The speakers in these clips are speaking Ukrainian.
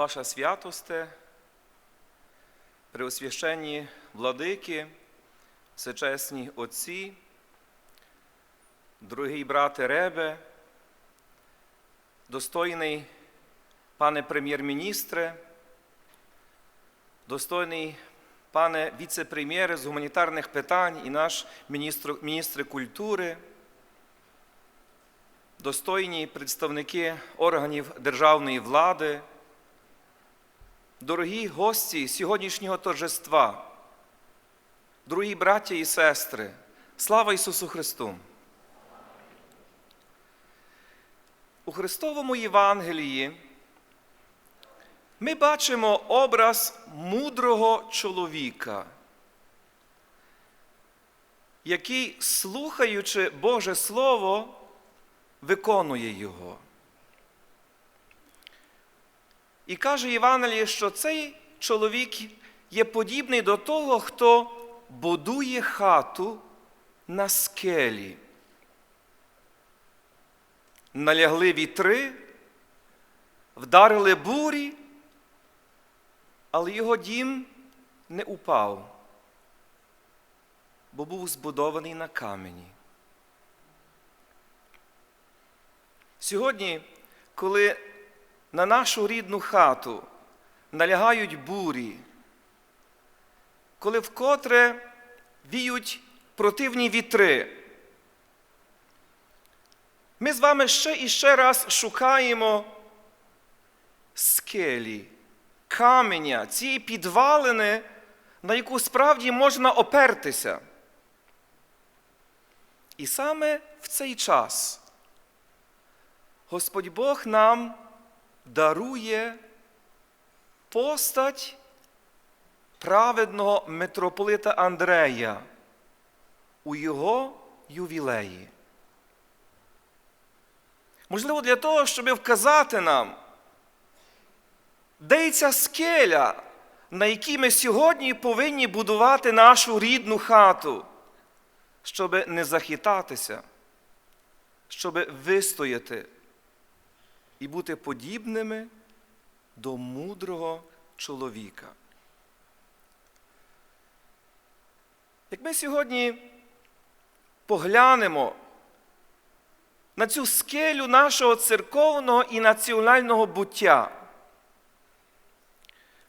Ваша святосте, преосвященні владики, всечесні отці, дорогий брате Ребе, достойний пане прем'єр-міністре, достойний пане віце-прем'єре з гуманітарних питань і наш міністр, міністр культури, достойні представники органів державної влади, дорогі гості сьогоднішнього торжества, дорогі браття і сестри, слава Ісусу Христу! У Христовому Євангелії ми бачимо образ мудрого чоловіка, який, слухаючи Боже Слово, виконує його. І каже Євангеліє, що цей чоловік є подібний до того, хто будує хату на скелі. Налягли вітри, вдарили бурі, але його дім не упав, бо був збудований на камені. Сьогодні, коли на нашу рідну хату налягають бурі, коли вкотре віють противні вітри, ми з вами ще і ще раз шукаємо скелі, каменя, ці підвалини, на яку справді можна опертися. І саме в цей час Господь Бог нам дарує постать праведного митрополита Андрея у його ювілеї. Можливо, для того, щоб вказати нам, де ця скеля, на якій ми сьогодні повинні будувати нашу рідну хату, щоб не захитатися, щоб вистояти і бути подібними до мудрого чоловіка. Як ми сьогодні поглянемо на цю скелю нашого церковного і національного буття,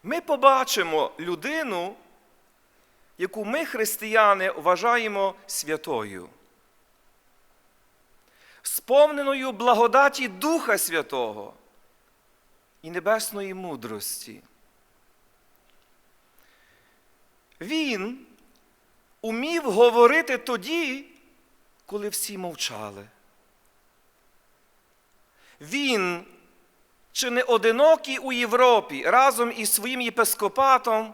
ми побачимо людину, яку ми, християни, вважаємо святою, сповненою благодаті Духа Святого і небесної мудрості. Він умів говорити тоді, коли всі мовчали. Він, чи не одинокий у Європі, разом із своїм єпископатом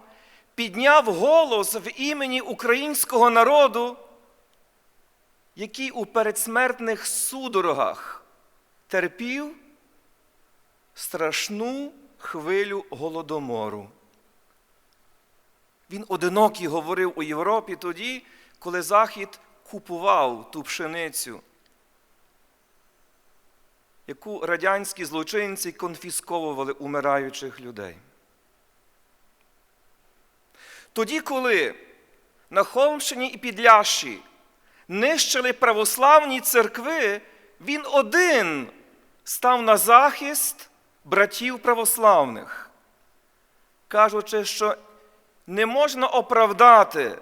підняв голос в імені українського народу, який у передсмертних судорогах терпів страшну хвилю голодомору. Він одинокий говорив у Європі тоді, коли Захід купував ту пшеницю, яку радянські злочинці конфісковували умираючих людей. Тоді, коли на Холмщині і Підлящі нищили православні церкви, він один став на захист братів православних, кажучи, що не можна оправдати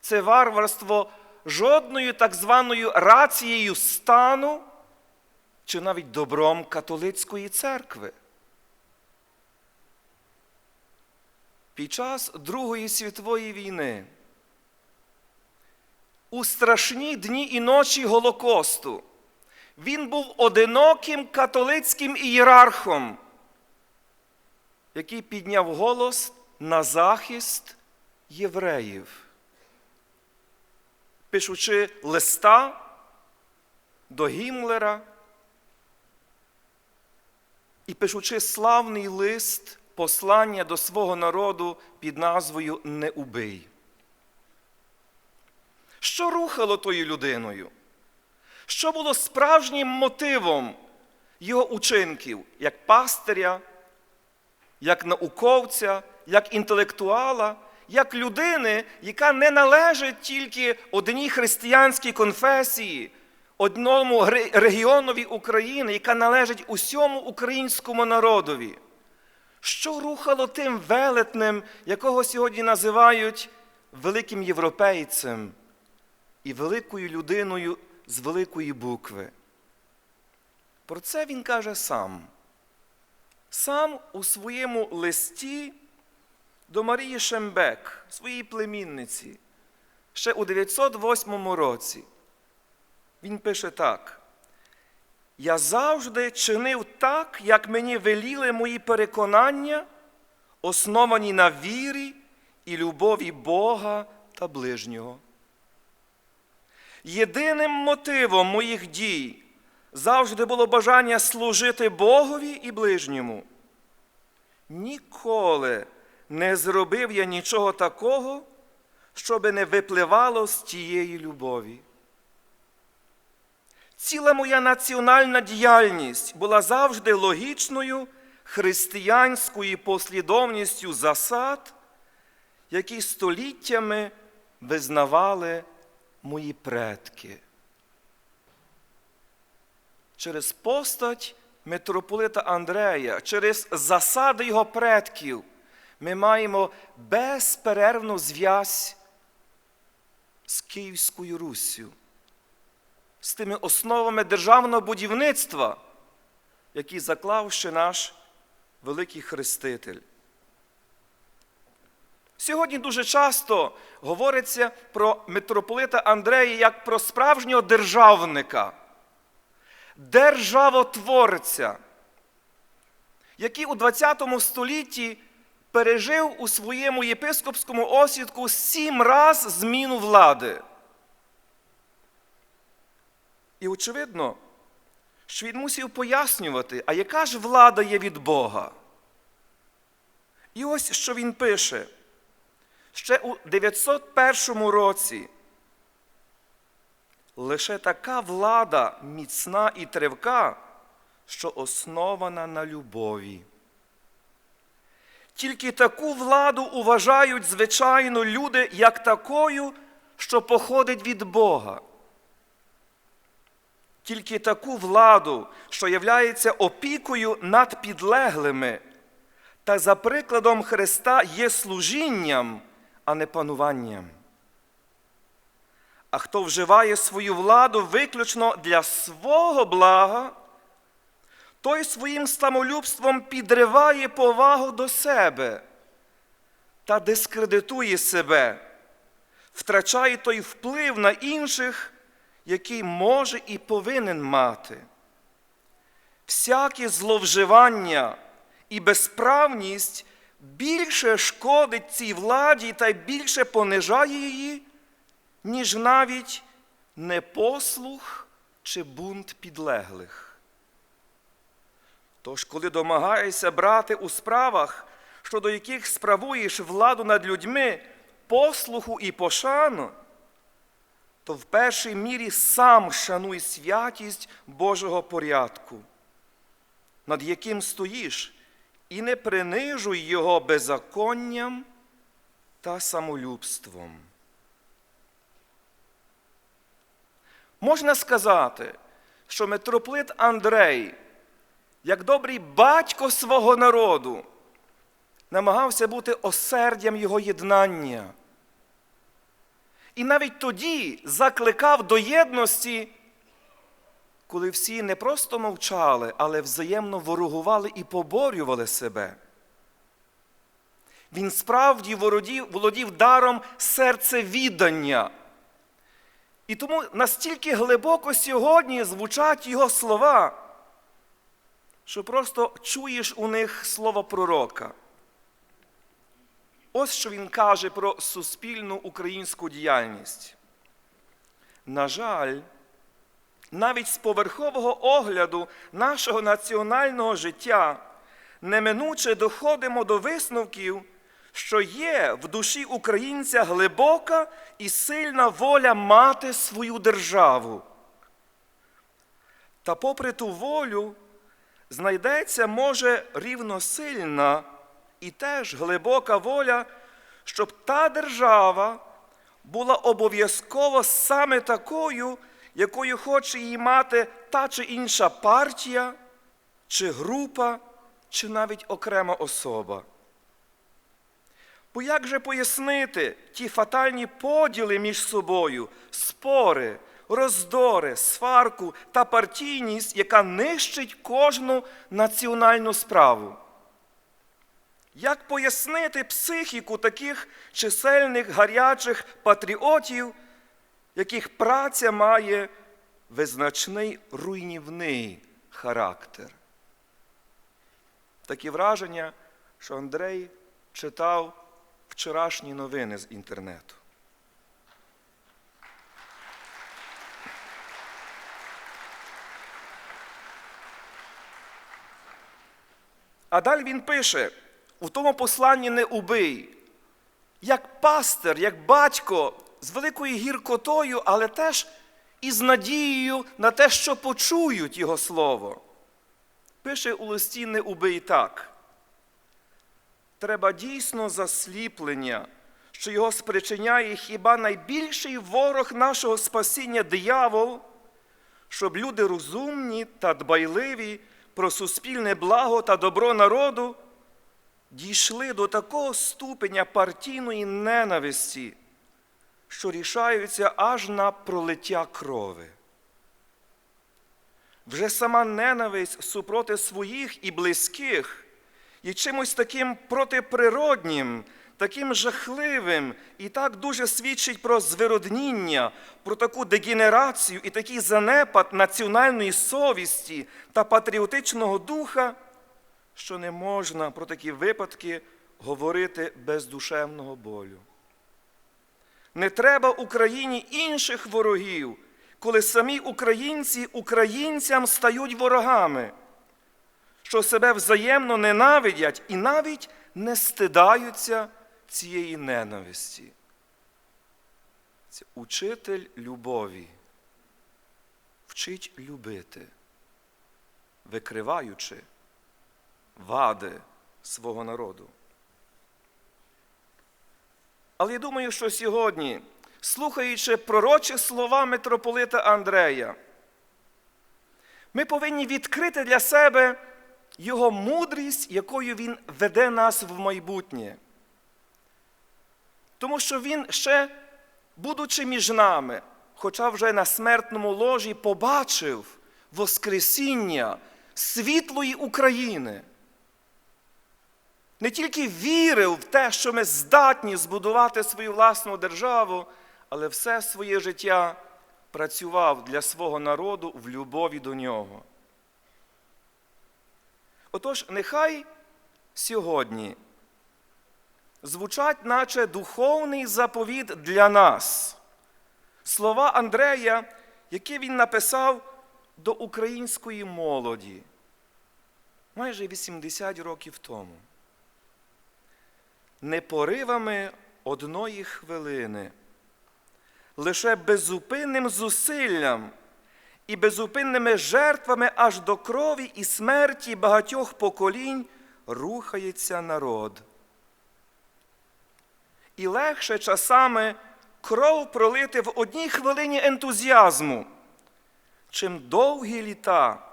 це варварство жодною так званою рацією стану чи навіть добром католицької церкви. Під час Другої світової війни у страшні дні і ночі Голокосту він був одиноким католицьким ієрархом, який підняв голос на захист євреїв, пишучи листа до Гімлера і пишучи славний лист послання до свого народу під назвою Не убий. Що рухало тою людиною? Що було справжнім мотивом його учинків як пастиря, як науковця, як інтелектуала, як людини, яка не належить тільки одній християнській конфесії, одному регіонові України, яка належить усьому українському народові. Що рухало тим велетнем, якого сьогодні називають великим європейцем і великою людиною з великої букви? Про це він каже сам. Сам у своєму листі до Марії Шембек, своїй племінниці, ще у 908 році. Він пише так. Я завжди чинив так, як мені веліли мої переконання, основані на вірі і любові Бога та ближнього. Єдиним мотивом моїх дій завжди було бажання служити Богові і ближньому. Ніколи не зробив я нічого такого, щоби не випливало з тієї любові. Ціла моя національна діяльність була завжди логічною християнською послідовністю засад, які століттями визнавали мої предки. Через постать митрополита Андрея, через засади його предків, ми маємо безперервну зв'язь з Київською Руссю з тими основами державного будівництва, які заклав ще наш великий хреститель. Сьогодні дуже часто говориться про митрополита Андрея як про справжнього державника, державотворця, який у ХХ столітті пережив у своєму єпископському осідку сім раз зміну влади. І очевидно, що він мусив пояснювати, а яка ж влада є від Бога. І ось що він пише. Ще у 901 році лише така влада міцна і тривка, що основана на любові. Тільки таку владу уважають, звичайно, люди як такою, що походить від Бога. Тільки таку владу, що являється опікою над підлеглими, та за прикладом Христа є служінням, а не пануванням. А хто вживає свою владу виключно для свого блага, той своїм самолюбством підриває повагу до себе та дискредитує себе, втрачає той вплив на інших, який може і повинен мати. Всяке зловживання і безправність більше шкодить цій владі та більше понижає її, ніж навіть непослух чи бунт підлеглих. Тож, коли домагаєшся брати у справах, щодо яких справуєш владу над людьми, послуху і пошану, то в першій мірі сам шануй святість Божого порядку, над яким стоїш, і не принижуй його беззаконням та самолюбством. Можна сказати, що митрополит Андрей, як добрий батько свого народу, намагався бути осердям його єднання. І навіть тоді закликав до єдності, коли всі не просто мовчали, але взаємно ворогували і поборювали себе. Він справді володів, даром серцевіддання. І тому настільки глибоко сьогодні звучать його слова, що просто чуєш у них слово пророка. Ось що він каже про суспільну українську діяльність. На жаль, навіть з поверхового огляду нашого національного життя неминуче доходимо до висновків, що є в душі українця глибока і сильна воля мати свою державу. Та попри ту волю, знайдеться може рівносильна і теж глибока воля, щоб та держава була обов'язково саме такою, якою хоче її мати та чи інша партія, чи група, чи навіть окрема особа. Бо як же пояснити ті фатальні поділи між собою, спори, роздори, сварку та партійність, яка нищить кожну національну справу? Як пояснити психіку таких чисельних гарячих патріотів, яких праця має визначний руйнівний характер? Такі враження, що Андрей читав вчорашні новини з інтернету. А далі він пише: у тому посланні не убий, як пастир, як батько з великою гіркотою, але теж із надією на те, що почують його слово. Пише у листі не убий так. Треба дійсно засліплення, що його спричиняє хіба найбільший ворог нашого спасіння диявол, щоб люди розумні та дбайливі про суспільне благо та добро народу дійшли до такого ступеня партійної ненависті, що рішаються аж на пролиття крови. Вже сама ненависть супроти своїх і близьких є чимось таким протиприроднім, таким жахливим і так дуже свідчить про звиродніння, про таку дегенерацію і такий занепад національної совісті та патріотичного духа, що не можна про такі випадки говорити без душевного болю. Не треба Україні інших ворогів, коли самі українці українцям стають ворогами, що себе взаємно ненавидять і навіть не стидаються цієї ненависті. Це учитель любові, вчить любити, викриваючи вади свого народу. Але я думаю, що сьогодні, слухаючи пророчі слова митрополита Андрея, ми повинні відкрити для себе його мудрість, якою він веде нас в майбутнє. Тому що він ще, будучи між нами, хоча вже на смертному ложі побачив Воскресіння світлої України. Не тільки вірив в те, що ми здатні збудувати свою власну державу, але все своє життя працював для свого народу в любові до нього. Отож, нехай сьогодні звучать, наче духовний заповіт для нас. Слова Андрея, які він написав до української молоді майже 80 років тому. Не поривами одної хвилини, лише безупинним зусиллям і безупинними жертвами аж до крові і смерті багатьох поколінь рухається народ. І легше часами кров пролити в одній хвилині ентузіазму, чим довгі літа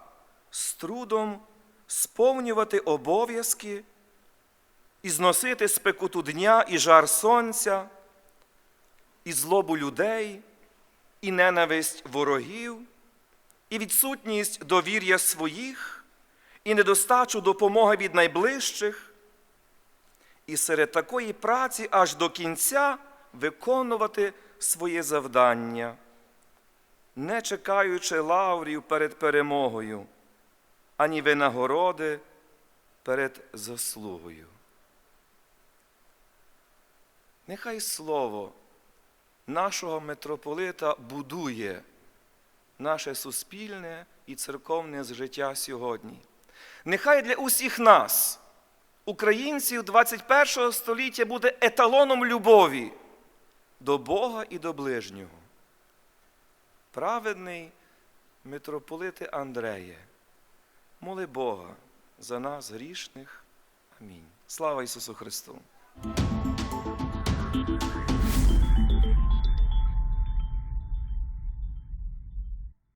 з трудом сповнювати обов'язки і зносити спекоту дня і жар сонця, і злобу людей, і ненависть ворогів, і відсутність довір'я своїх, і недостачу допомоги від найближчих, і серед такої праці аж до кінця виконувати своє завдання, не чекаючи лаврів перед перемогою, ані винагороди перед заслугою. Нехай слово нашого митрополита будує наше суспільне і церковне життя сьогодні. Нехай для усіх нас, українців 21 століття, буде еталоном любові до Бога і до ближнього. Праведний митрополите Андреє, моли Бога за нас грішних. Амінь. Слава Ісусу Христу!